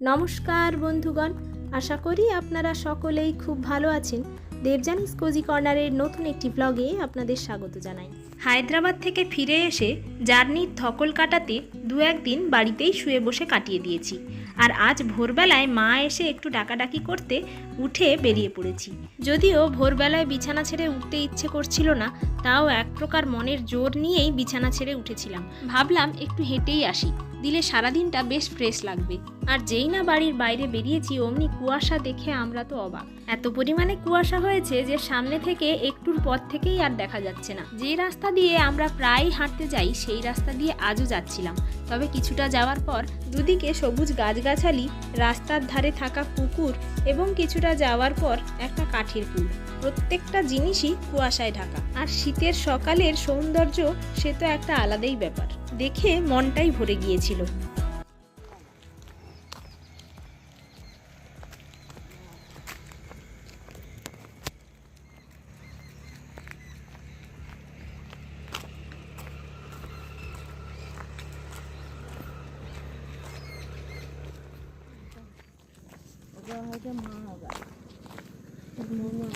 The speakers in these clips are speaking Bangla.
নমস্কার বন্ধুগণ আশা করি আপনারা সকলেই খুব ভালো আছেন। দেবজানিস কোজি কর্নারের নতুন একটি ব্লগে আপনাদের স্বাগত জানাই। হায়দ্রাবাদ থেকে ফিরে এসে জার্নির ধকল কাটাতে দু একদিন বাড়িতেই শুয়ে বসে কাটিয়ে দিয়েছি। আর আজ ভোরবেলায় মা এসে একটু ডাকাডাকি করতে উঠে বেরিয়ে পড়েছি। যদিও ভোরবেলায় বিছানা ছেড়ে উঠতে ইচ্ছে করছিল না, তাও এক প্রকার মনের জোর নিয়েই বিছানা ছেড়ে উঠেছিলাম। ভাবলাম একটু হেঁটেই আসি, দিলে সারাদিনটা বেশ ফ্রেশ লাগবে। আর যেই না বাড়ির বাইরে বেরিয়েছি, অমনি কুয়াশা দেখে আমরা তো অবাক। এত পরিমাণে কুয়াশা হয়েছে যে সামনে থেকে একটুর পর থেকেই আর দেখা যাচ্ছে না। যে রাস্তা দিয়ে আমরা প্রায় হাঁটতে যাই, সেই রাস্তা দিয়ে আজও যাচ্ছিলাম। তবে কিছুটা যাওয়ার পর দুদিকে সবুজ গাছগাছালি, রাস্তার ধারে থাকা পুকুর এবং কিছুটা যাওয়ার পর একটা কাঠের পুল। প্রত্যেকটা জিনিসই কুয়াশায় ঢাকা। আর শীতের সকালের সৌন্দর্য সে তো একটা আলাদাই ব্যাপার। দেখে মনটাই ভরে গিয়েছিল। 这还真蛮好的。这是萌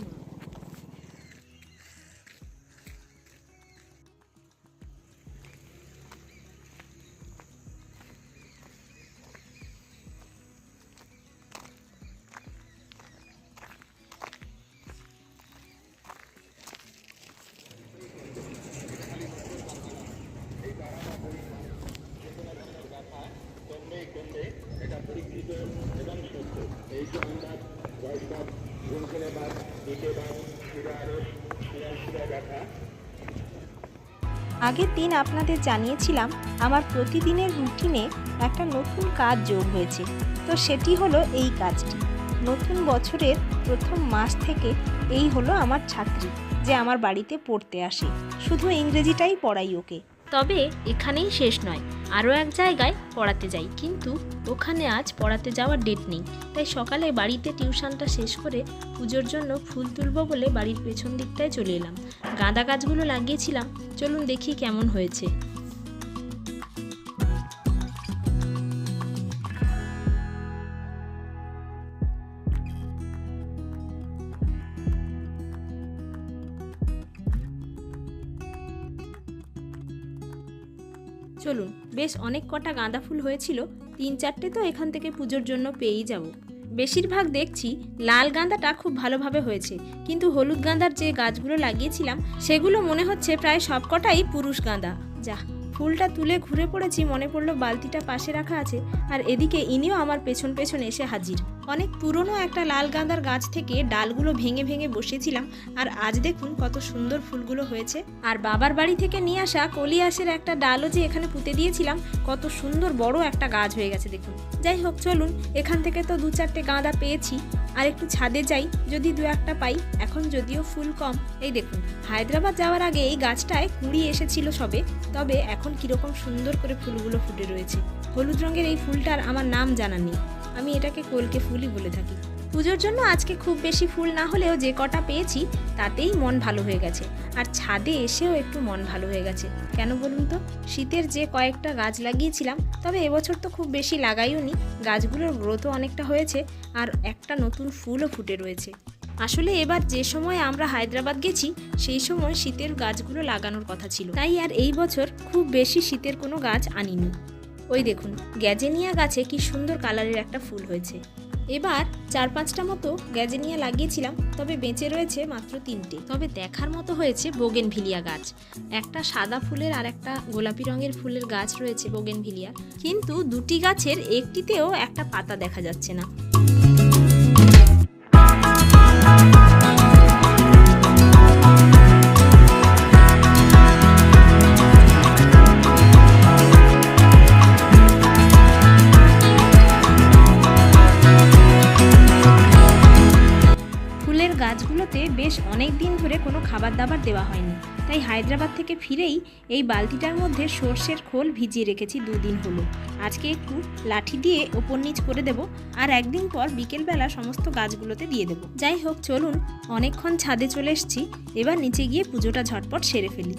আগের দিন আপনাদের জানিয়েছিলাম, আমার প্রতিদিনের রুটিনে একটা নতুন কাজ যোগ হয়েছে। তো সেটি হলো এই কাজটি। নতুন বছরের প্রথম মাস থেকে এই হলো আমার ছাত্রী, যে আমার বাড়িতে পড়তে আসে। শুধু ইংরেজিটাই পড়াই ওকে। তবে এখানেই শেষ নয়। আরও এক জায়গায় পড়াতে যাই, কিন্তু ওখানে আজ পড়াতে যাওয়ার ডেট নেই। তাই সকালে বাড়িতে টিউশনটা শেষ করে পুজোর জন্য ফুল তুলব বলে বাড়ির পেছন দিকটায় চলে এলাম। গাঁদা গাছগুলো লাগিয়েছিলাম। চলুন দেখি কেমন হয়েছে। চলুন, বেশ অনেক কটা গাঁদা ফুল হয়েছিল, তিন চারটে তো এখান থেকে পুজোর জন্য পেয়েই যাব। বেশিরভাগ দেখছি লাল গাঁদাটা খুব ভালোভাবে হয়েছে, কিন্তু হলুদ গাঁদার যে গাছগুলো লাগিয়েছিলাম, সেগুলো মনে হচ্ছে প্রায় সবকটাই পুরুষ গাঁদা। যা ফুলটা তুলে ঘুরে পড়েছি, মনে পড়ল বালতিটা পাশে রাখা আছে, আর এদিকে ইনিও আমার পেছন পেছন এসে হাজির। অনেক পুরনো একটা লাল গাঁদার গাছ থেকে ডালগুলো ভেঙে ভেঙে বসেছিলাম আর আজ দেখুন কত সুন্দর ফুলগুলো হয়েছে। আর বাবার বাড়ি থেকে নিয়ে আসা কলিয়াসের একটা ডালও যে এখানে পুঁতে দিয়েছিলাম, কত সুন্দর বড় একটা গাছ হয়ে গেছে দেখুন। যাই হোক, চলুন, এখান থেকে তো দু চারটে গাঁদা পেয়েছি, আর একটু ছাদে যাই, যদি দু একটা পাই। এখন যদিও ফুল কম, এই দেখুন, হায়দ্রাবাদ যাওয়ার আগে এই গাছটায় কুড়ি এসেছিল সবে, তবে এখন কীরকম সুন্দর করে ফুলগুলো ফুটে রয়েছে। হলুদ রঙের এই ফুলটার আমার নাম জানা নেই। আমি এটাকে কলকে ফুলই বলে থাকি। পুজোর জন্য আজকে খুব বেশি ফুল না হলেও যে কটা পেয়েছি, তাতেই মন ভালো হয়ে গেছে। আর ছাদে এসেও একটু মন ভালো হয়ে গেছে। কেন বলুন তো? শীতের যে কয়েকটা গাছ লাগিয়েছিলাম, তবে এবছর তো খুব বেশি লাগাইও নি। গাছগুলোর গ্রোথও অনেকটা হয়েছে, আর একটা নতুন ফুলও ফুটে রয়েছে। আসলে এবার যে সময় আমরা হায়দ্রাবাদ গেছি, সেই সময় শীতের গাছগুলো লাগানোর কথা ছিল। তাই আর এই বছর খুব বেশি শীতের কোনো গাছ আনিনি। ওই দেখুন, গ্যাজেনিয়া গাছে কি সুন্দর কালারের একটা ফুল হয়েছে। এবার চার পাঁচটা মতো গ্যাজেনিয়া লাগিয়েছিলাম, তবে বেঁচে রয়েছে মাত্র তিনটে। তবে দেখার মতো হয়েছে বোগেন ভিলিয়া গাছ। একটা সাদা ফুলের আর একটা গোলাপি রঙের ফুলের গাছ রয়েছে বোগেন ভিলিয়া কিন্তু দুটি গাছের একটিতেও একটা পাতা দেখা যাচ্ছে না। গাছগুলোতে বেশ অনেক দিন ধরে কোনো খাবার দাবার দেওয়া হয়নি। তাই হায়দ্রাবাদ থেকে ফিরেই এই বালতিটার মধ্যে সর্ষের খোল ভিজিয়ে রেখেছি দুদিন হলো। আজকে একটু লাঠি দিয়ে ওপর নিচ করে দেব আর একদিন পর বিকেলবেলা সমস্ত গাছগুলোতে দিয়ে দেব। যাই হোক, চলুন, অনেকক্ষণ ছাদে চলে এসছি। এবার নিচে গিয়ে পুজোটা ঝটপট সেরে ফেলি।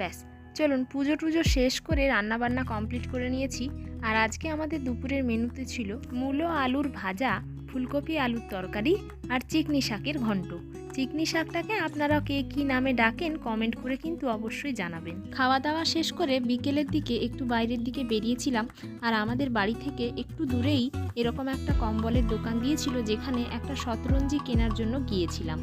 ব্যাস, চলুন পুজো টুজো শেষ করে রান্নাবান্না কমপ্লিট করে নিয়েছি। আর আজকে আমাদের দুপুরের মেনুতে ছিল মূলো আলুর ভাজা, ফুলকপি আলুর তরকারি আর চিকনি শাকের ঘন্ট। চিকনি শাকটাকে আপনারা কে কী নামে ডাকেন কমেন্ট করে কিন্তু অবশ্যই জানাবেন। খাওয়া দাওয়া শেষ করে বিকেলের দিকে একটু বাইরের দিকে বেরিয়েছিলাম আর আমাদের বাড়ি থেকে একটু দূরেই এরকম একটা কম্বলের দোকান দিয়েছিল যেখানে একটা শতরঞ্জি কেনার জন্য গিয়েছিলাম।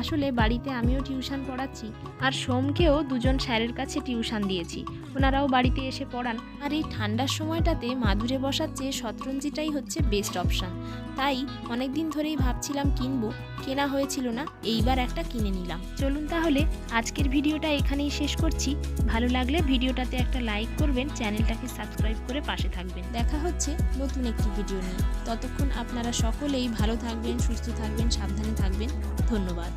আসলে বাড়িতে আমিও টিউশন পড়াচ্ছি আর সোমকেও দুজন স্যারের কাছে টিউশন দিয়েছি। ওনারাও বাড়িতে এসে পড়ান। আর এই ঠান্ডার সময়টাতে মাদুরে বসার চেয়ে শতরঞ্জিটাই হচ্ছে বেস্ট অপশান। তাই অনেক দিন ধরেই ভাবছিলাম কিনবো, কেনা হয়েছিল না, এইবার একটা কিনে নিলাম। চলুন তাহলে আজকের ভিডিওটা এখানেই শেষ করছি। ভালো লাগলে ভিডিওটাতে একটা লাইক করবেন, চ্যানেলটাকে সাবস্ক্রাইব করে পাশে থাকবেন। দেখা হচ্ছে নতুন একটি ভিডিও নিয়ে। ততক্ষণ আপনারা সকলেই ভালো থাকবেন, সুস্থ থাকবেন, সাবধানে থাকবেন। ধন্যবাদ।